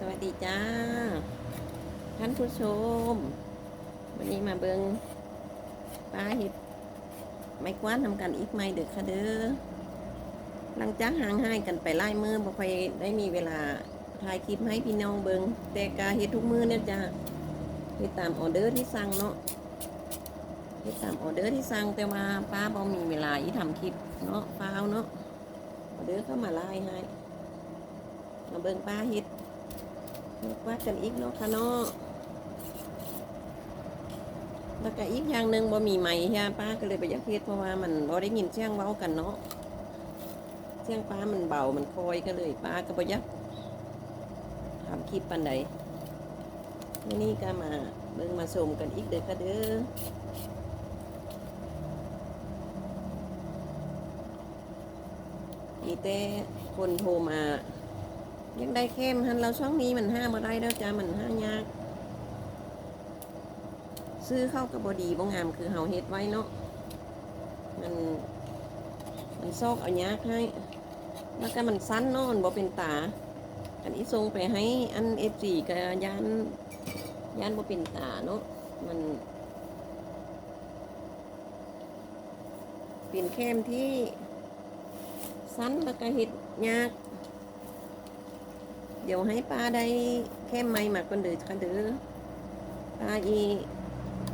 สวัสดีจ้า ท่านผู้ชม วันนี้มาเบิงปลาเห็ดไม่กว้านทำกันอีกไหมเด้อค่ะเด้อหลังจากห่างหายกันไปไล่มือบ่ค่อยได้มีเวลาถ่ายคลิปให้พี่น้องเบิงแต่กาเห็ดทุกมือเนี่ยจ้าเห็ดตามออเดอร์ที่สั่งเนาะเห็ดตามออเดอร์ที่สั่งแต่ว่าป้าบ่มีเวลาอีทำคลิปเนาะฟ้าวเนาะออเดอร์เข้ามาไล่ให้มาเบิงปลาเห็ด ว่ากันอีกเนาะค่ะเนาะแล้วก็อีกอย่างหนึ่งบ่มีไม้เฮียป้าก็เลยไปอยักเฮ็ดเพราะว่ามันบ่ได้ยินเสียงเว้ากันเนาะเสียงป้ามันเบามันคอยก็เลยป้าก็บ่อยักทำคลิปปันใดมื้อนี้ก็มาเบิ่งมาชมกันอีกเด้อค่ะเด้อมีแต่คนโทรมา ยังได้เข้มฮันเราช่องนี้มันห้ามาได้แล้วจ้ามันห้ายาก ซื้อเข้ากับบดีบ่งามคือเฮาเฮ็ดไว้เนาะมัน มันซอกเอายากให้ แล้วก็มันสั้นเนาะมันบ่เป็นตา อันนี้ส่งไปให้อันเอฟซีกับยานยานบ่เป็นตาเนาะมันเป็นเข้มที่สั้นแล้วก็เฮ็ดยาก ดี๋ยวให้ป้าได้แค่ไม้มากันเดือกันเดือป้าอี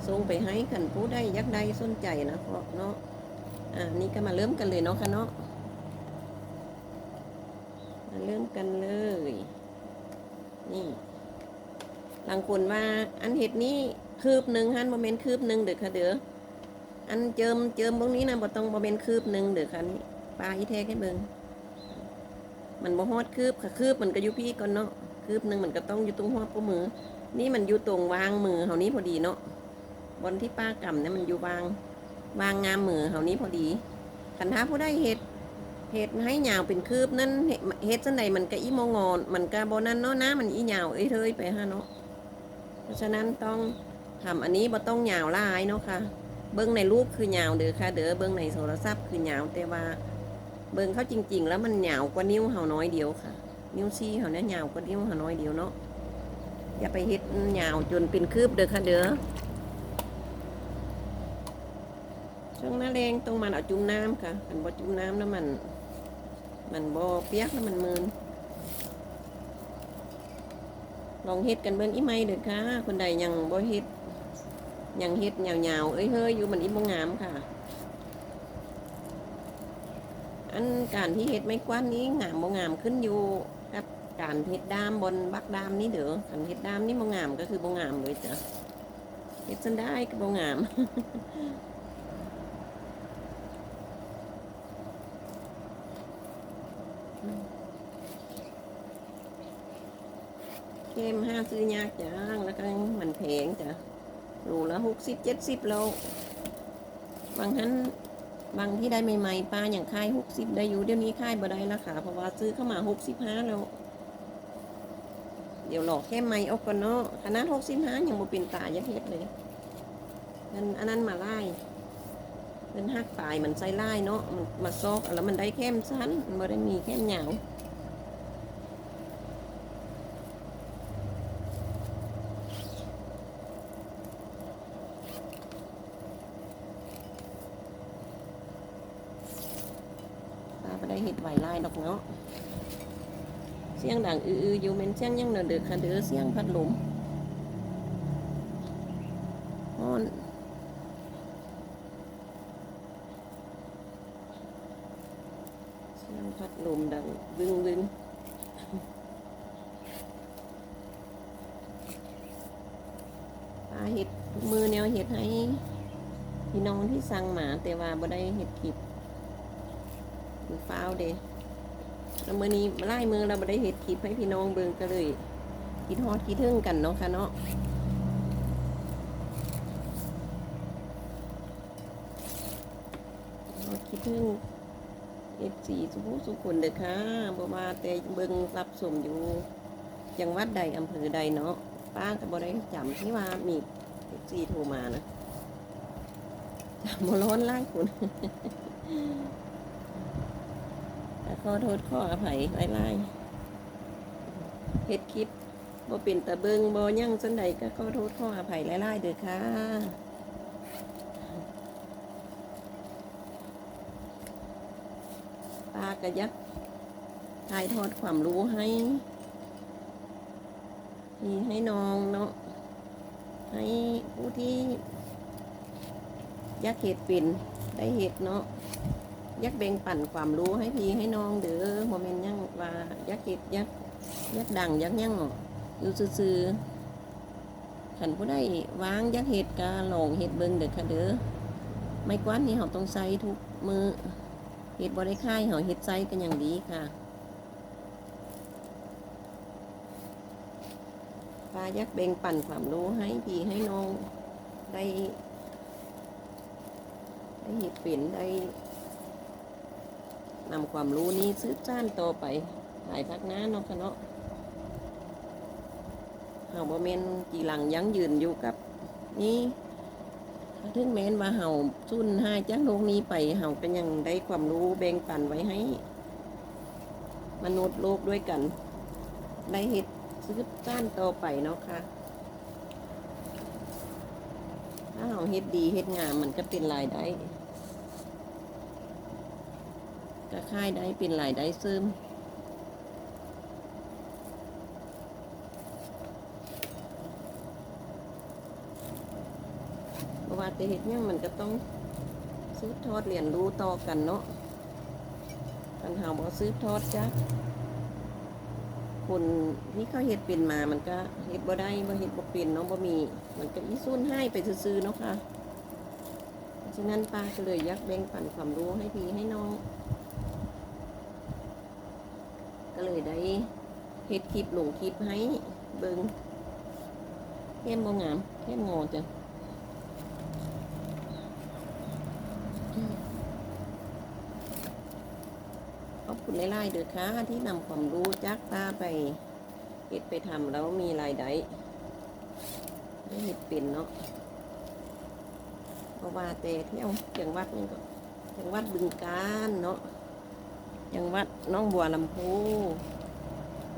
ส่งไปให้ขันผู้ได้ยักได้สนใจนะเพราะเนาะอ่านี่ก็มาเริ่มกันเลยเนาะค่ะเนาะมาเริ่มกันเลย นี่บางคนว่าอันเห็ดนี้คืบหนึ่งฮันโมเมนต์คืบหนึ่งเด้อค่ะเด้ออันเจิมเจิมพวกนี้นะบ่ต้องโมเมนต์คืบหนึ่งเด้อค่ะนี่ปลาอีแท้แค่เบิง มันบ่ฮอดคืบค่ะคืบมันก็อยู่พี่ก่อนเนาะคืบหนึ่งมันก็ต้องอยู่ตรงฮอดปมือ นี่มันอยู่ตรงวางมือเฮานี้พอดีเนาะบนที่ป้ากำเนี่ยมันอยู่วางวางงามมือเฮานี้พอดีคันท้าผู้ได้เห็ดเห็ดให้ยาวเป็นคืบนั่นเฮ็ดเห็ดจังใดมันก็อีโมงอนมันก็บ่นั่นเนาะนะมันอียาวเอ้ยเทยไปฮะเนาะเพราะฉะนั้นต้องทำอันนี้บ่ต้องยาวหลายเนาะค่ะ เบิ้งในรูปคือยาวเด้อค่ะ เด้อเบิ้งในโทรศัพท์คือยาวแต่ว่า เบิ่งเขาจริง ๆ แล้วมันหยาวกว่านิ้วเฮาน้อยเดียวค่ะ นิ้วชี้เฮาเนี่ยหยาวกว่านิ้วเฮาน้อยเดียวเนาะอย่าไปเฮ็ดหยาวจนเป็นคืบเด้อค่ะเด้อช่วงหน้าแรงต้องมันเอาจุ่มน้ำค่ะมันบ่จุ่มน้ำแล้วมัน มันบ่เปียกแล้วมันมืนลองเฮ็ดกันเบิ่งอีไหมเด้อค่ะ คนใดยังบ่เฮ็ดยังเฮ็ดยาวๆเอ้ยเฮ้ยอยู่มันอีบ่งามค่ะ อันการที่เห็ดไม่กว้านนี้งามบ่งามขึ้นอยู่กับการเห็ดดามบนบักดามนี้เด้อการเห็ดดามนี่บ่งามก็คือบ่งามเลยจ้ะเห็ดสันได้ก็บ่งามเข้มห้าซื้อยากจังแล้วก็มันแพงจ้ะรูละหกสิบเจ็ดสิบโลบางทัน บางที่ได้ใหม่ๆปลาอย่างค่ายหกสิบได้อยู่เดี๋ยวนี้ค่ายบ่ได้ราคาเพราะว่าซื้อเข้ามาหกสิบห้าแล้ว เดี๋ยวหลอกแค่ไม่ออกกันเนาะขนาดหกสิบห้ายังบ่เป็นตายักเฮ็ดเลยนั่นอันนั้นมาไล่เป็นหักปลายมันใส่ไล่เนาะมันมาซอกแล้วมันได้แค่มสั้นมันบ่ได้มีแค่มยาวปลาบ่ได้เฮ็ ดไหวไล่ดอกเนาะเสียงดังอืออยู่เป็นเสียงยังเดือดค่ะเดือเสียงพัดลมฮ้อนเสียงพัดลมดังบึ้งบึ้งปลาเห็ดมือแนวเห็ดให้พี่น้องที่สั่งหมาแต่ว่าบ่ได้เห็ดขีบคือฟ้าวเด้ แล้วมือนี้ไล่มือเราไม่ได้เห็ดคลิปให้พี่น้องเบิงก็เลยคิดฮอดคิดถึงกันเนาะค่ะเนาะคิดถึงเอฟซีสุภุสุคนเด้อค่ะบ่ว่าแต่เบิงรับสมอยู่จังหวัดใดอำเภอใดเนาะป้าก็บ่ได้จำที่ว่ามีเอฟซีโทรมานะจำบ่ร้อนไล่คุณ ขอโทษขออภัยไล่ๆเฮ็ดคลิปบ่เป็นตะเบิงบ่ยั่งจันใดก็ขอโทษขออภัยหลายๆเด้อค่ะปาก็อยักถ่ายทอดความรู้ให้พี่ให้น้องเนาะให้ผู้ที่อยักเหตุเป็นได้เหตุเนาะ ยักแบ่งปั่นความรู้ให้พี่ให้น้องเด้อโมเมนต์ยังว่ายักเหตุอยักยักดังยักยั่งอยู่ซื่อขันผู้ได้วางยักเหตุกาลงเหตุเบิงเด้อค่ะเด้อไม่กว้านนี่เขาต้องใส่ทุกมือเห็ดบริค่ายเหาเห็ดไซกันอย่างดีค่ะปลายักษ์เบ่งปั่นความรู้ให้พี่ให้น้องได้ได้เห็ดเป็นได้ นำความรู้นี้ซื้อจ้านต่อไปถ่ายพักน้าเนาะค่ะเนาะเฮาบ่แม่นจีหลังยั้งยืนอยู่กับนี่ถึงแม้นว่าเห่าสุ่นหายจากโลกนี้ไปเห่าก็ยังได้ความรู้แบ่งปันไว้ให้ มนุษย์โลกด้วยกัน ได้เห็ดซื้อจ้านต่อไปเนาะค่ะถ้าเห่าเฮ็ดดีเฮ็ดงามมันก็เป็นรายได้ ก็ค่ายได้เป็นรายได้เสริมเพราะว่าแต่เห็ดเนี่ยมันก็ต้องซื้อทอดเรียนรู้ต่อกันเนาะกันหาบ่ซื้อทอดจ้ะคนที่เขาเห็ดเป็นมา มันก็เห็ดบ่ได้บ่เห็ดบ่เป็นเนาะบ่มี มันก็อีซุ่นให้ไปซื้อๆเนาะค่ะฉะนั้นป้าก็เลยยักแบ่งปันความรู้ให้พี่ให้น้อง เลยได้เฮ็ดคลิปลงคลิปให้เบิงเข้มบ่งามเข้มงอจ้ะขอบคุณหลายๆเด้อค่ะที่นำความรู้จากป้าไปเฮ็ดไปทำแล้วมีรายได้ได้เฮ็ดเป็นเนาะเพราะว่าแต่เที่ยวจังหวัดนี่ก็จังหวัดบึงกาฬเนาะ จังหวัดน้องบัวลำพู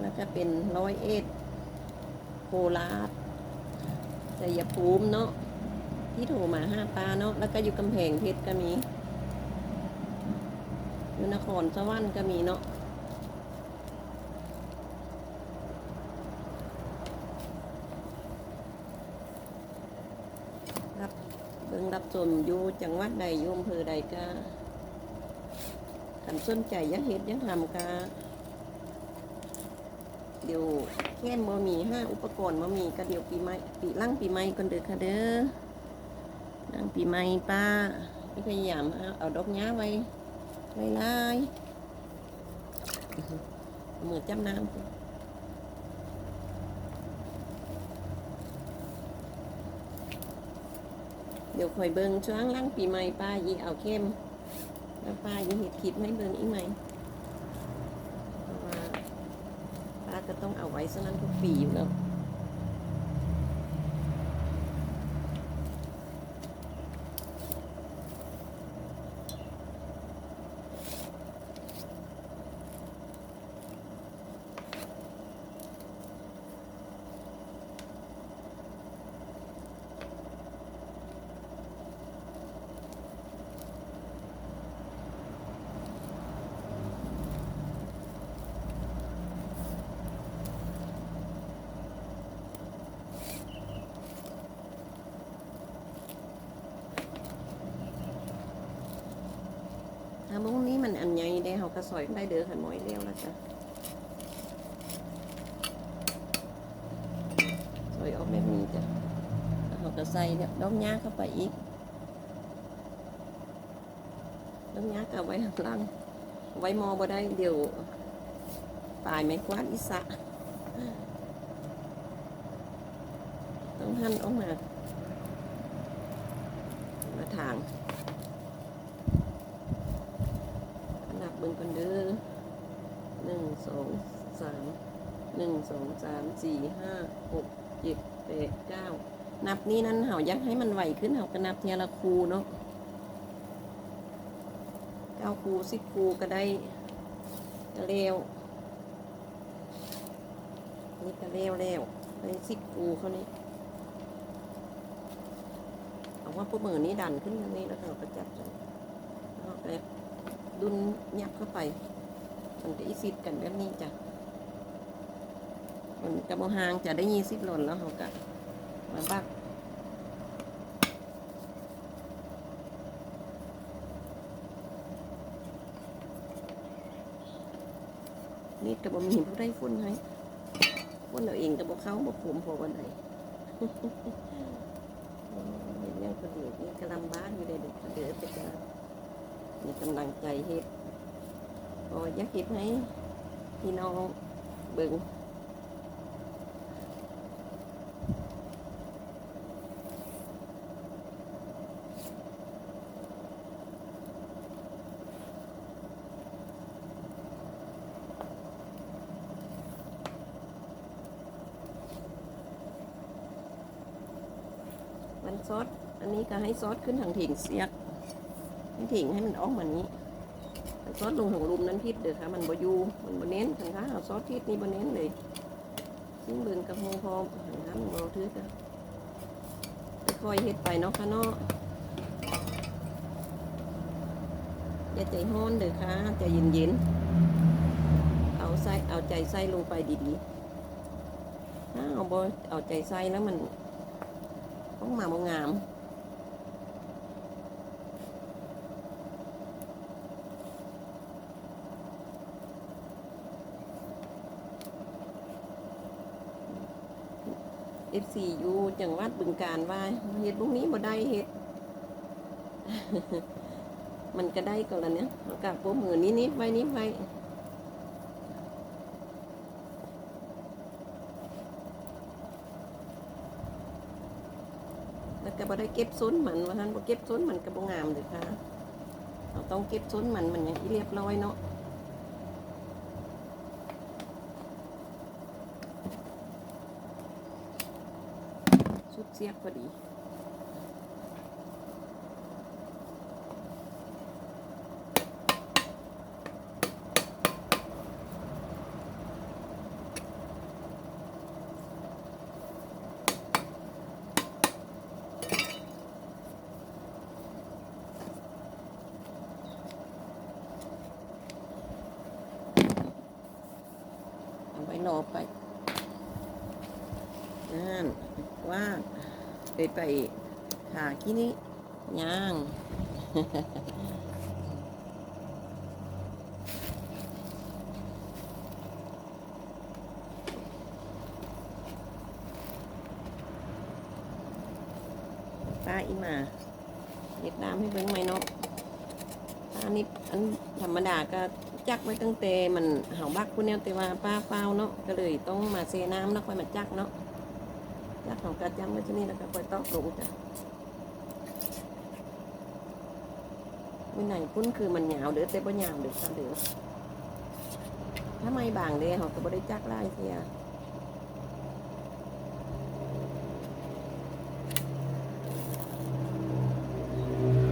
แล้วก็เป็นร้อยเอ็ดโคราชชัยภูมิเนาะที่โทรมาห้าปลาเนาะแล้วก็อยู่กำแพงเพชรก็มีอยู่นครสวรรค์ก็มีเนาะรับเบิ่งรับชมอยู่จังหวัดใดอยู่อำเภอใดก็ ขันสนใจยักเฮ็ดยักทำก็เดี๋ยวแค่นบ่มีห้าอุปกรณ์บ่มีก็เดี๋ยวปีใหม่ปีหลังปีใหม่ก่อนเด้อค่ะเด้อหลังปีใหม่ป้าพี่พยายามเอาดอกหญ้าไว้ไล่ไล่มือจำน้ำเดี๋ยวคอยเบิงช่วงล่างปีใหม่ป้ายีเอาเข้ม แล้วป้ายังเห็ดคลิปให้เบิ่งอีกไหมเพราะว่าป้าก็ต้องเอาไว้สนั้นทุกปีอยู่แล้ว ถ้ามุ้งนี้มันอันใหญ่ได้ เขาก็ซอยได้เด้อขันมอยเลี้ยวแล้วจ้ะซอยออกแบบนี้จ้ะเขาก็ใส่เนี่ยดอกหญ้าเข้าไปอีกดอกหญ้าก็เอาไว้ข้างล่างไว้มอบ่ได้เดี๋ยวปลายไม้กวาดอิสระต้องหั่นออกมามาทาง นั บเบิ่งกันเด้อหนึ่งสองสามหนึ่งสองสามสี่ห้าหกเจ็ดแปดเก้านับนี้นั้นเฮาอยากให้มันไหวขึ้นเฮาก็นับเทียละคูเนาะเก้าคูสิบคูก็ได้ก็เร็วนี่ก็เร็วเร็วๆอันนี้ซิดกูเขานี่เอาว่าพวกมือนี้ดันขึ้นทางนี้แล้วเราก็จับจังแล้วก็ ดุนยับเข้าไป มันจะอีซิดกันแบบนี้จ้ะมันกระโมหางจะได้ยี่สิบหล่นแล้วเขาก็มาบักนี่กระบมีผู้ได้ฟุ้นให้ฟุ้นเราเองกระบเขาบอกผมพอวันไหนเห็นยังคนเดียวนี่กระลำบ้านอยู่เลยเด็ก มีกำลังใจเฮ็ดพออยากเฮ็ดให้พี่น้องเบิ่งมันซอสอันนี้ก็ให้ซอสขึ้นทางถิ่งเสียก ให้ถิ่งให้มันออกมานี้ซอสลงของรุมนั้นพิษเด้อค่ะ มันบ่อยู่มันบ่เน้นทังค้าเอาซอสทิศนี่บ่เน้นเลยซึ่งเบิ่งกับหงพอทังค้ามันบ่ถือกันค่อยเฮ็ดไปเนาะค่ะเนาะอย่าใจฮ้อนเด้อค่ะใจเย็นๆเอาใส่เอาใจใส่ลงไปดีๆถ้าเอาบ่เอาใจใส่แล้วมันต้องมาบ่งาม เอฟซีอยู่จังหวัดบึงการว่าเฮ็ดลูกนี้บ่ได้เฮ็ด มันก็ได้ก็แล้วเนี่ยกาบโปมือนี้นิดไว้นิดไว้แล้วก็บ่ได้เก็บส้นมันว่าท่านบ่เก็บส้นมันก็บ่งามเลยค่ะเราต้องเก็บส้นมันมันอย่างที่เรียบร้อยเนาะ สุดเสียบพอดี เอาไว้รอไป นั่นว่าไปไปหาที่นี้ย่างป้าอีมาเฮ็ดน้ำให้เบิ่งไหมเนาะอันนี้อันธรรมดาก็จักไว้ตั้งแต่มันเห่าบักคุณเนี่ยแต่ว่าป้าเปล่าเนาะก็เลยต้องมาเซน้ำแล้วค่อยมาจักเนาะ จักของกระจังไว้ที่นี่แล้วก็ค่อยตอกลงจ้ะวินัยพุ่นคือมันหยาวเด้อแต่บ่หยาวเด้อค่ะเด้อถ้าไม่บางเด้เขาก็บ่ได้จักไล่เสีย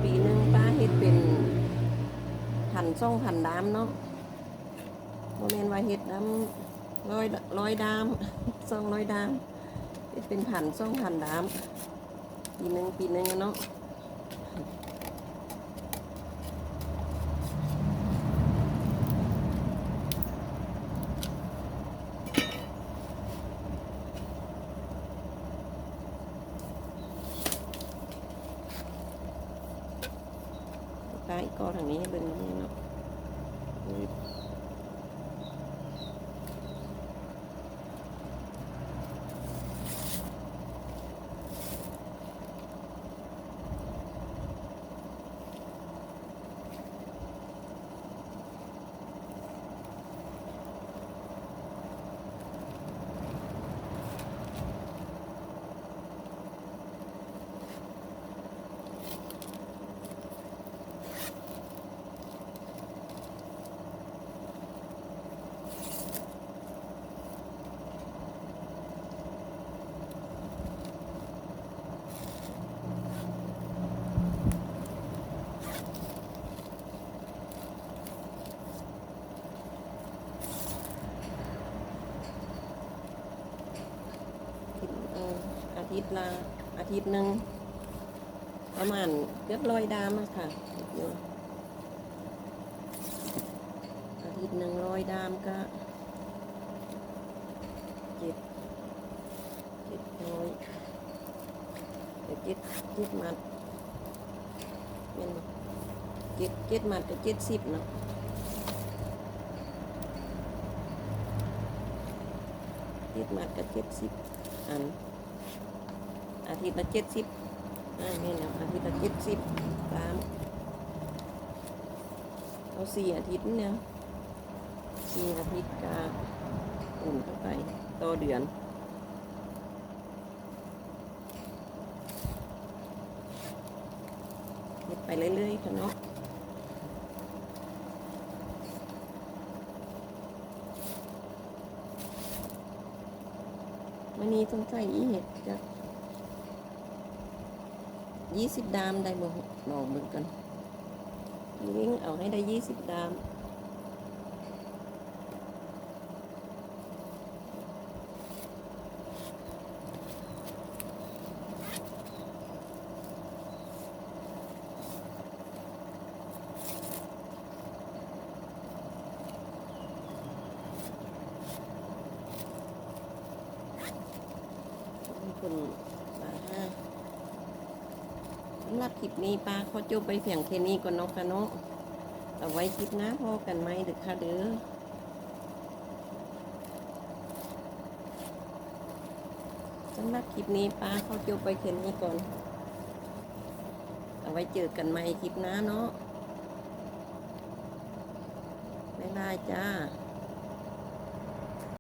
ปีหนึ่งป้าเฮ็ดเป็นพันซ่องพันดามเนาะโมเมนว่าเฮ็ดดามร้อยร้อยดามซ่องร้อยดาม เป็นพันซ่องพันดามปีหนึ่งปีหนึ่งเนาะป้าอีกก็ทางนี้ให้เบิ่งนี่เนาะ ป ทิตย์ละอาทิตย์หนึ่งประมาณเกือบร้อยดามค่ะอาทิตย์หนึ่งร้อยดามก็เจ็ดเจ็ดร้อยเดี๋ยวเจ็ดเจ็ดมัดเป็นบ่เจ็ดเจ็ดมัดก็เจ็ดสิบเนาะเจ็ดมัดกับเจ็ดสิบอัน อาทิตย์ละเจ็ดสิบนี่นะอาทิตย์ละเจ็ดสิบตามเอาสี่อาทิตย์เนี่ยสี่อาทิตย์กาอุ่นเข้าไปต่อเดือนเฮ็ดไปเรื่อยๆค่ะเนาะวันนี้ต้องใส่อีเห็ดจะ ยี่สิบดามได้บ่บอกเบิ่งกันเลี้ยงเอาให้ได้ยี่สิบดามคุณปลาห้าำหรับคลิปนี้ปลาขอจบไปเพียงแค่นี้ก่อนเนาะค่ะเนาะเอาไว้คลิปหน้าพอกันไหมเด็กค่ะเด้อสำหรับคลิปนี้ปลาขอจบไปแค่นี้ก่อน เอาไว้เจอกันใหม่คลิปหน้าเนาะบ๊ายบายจ้า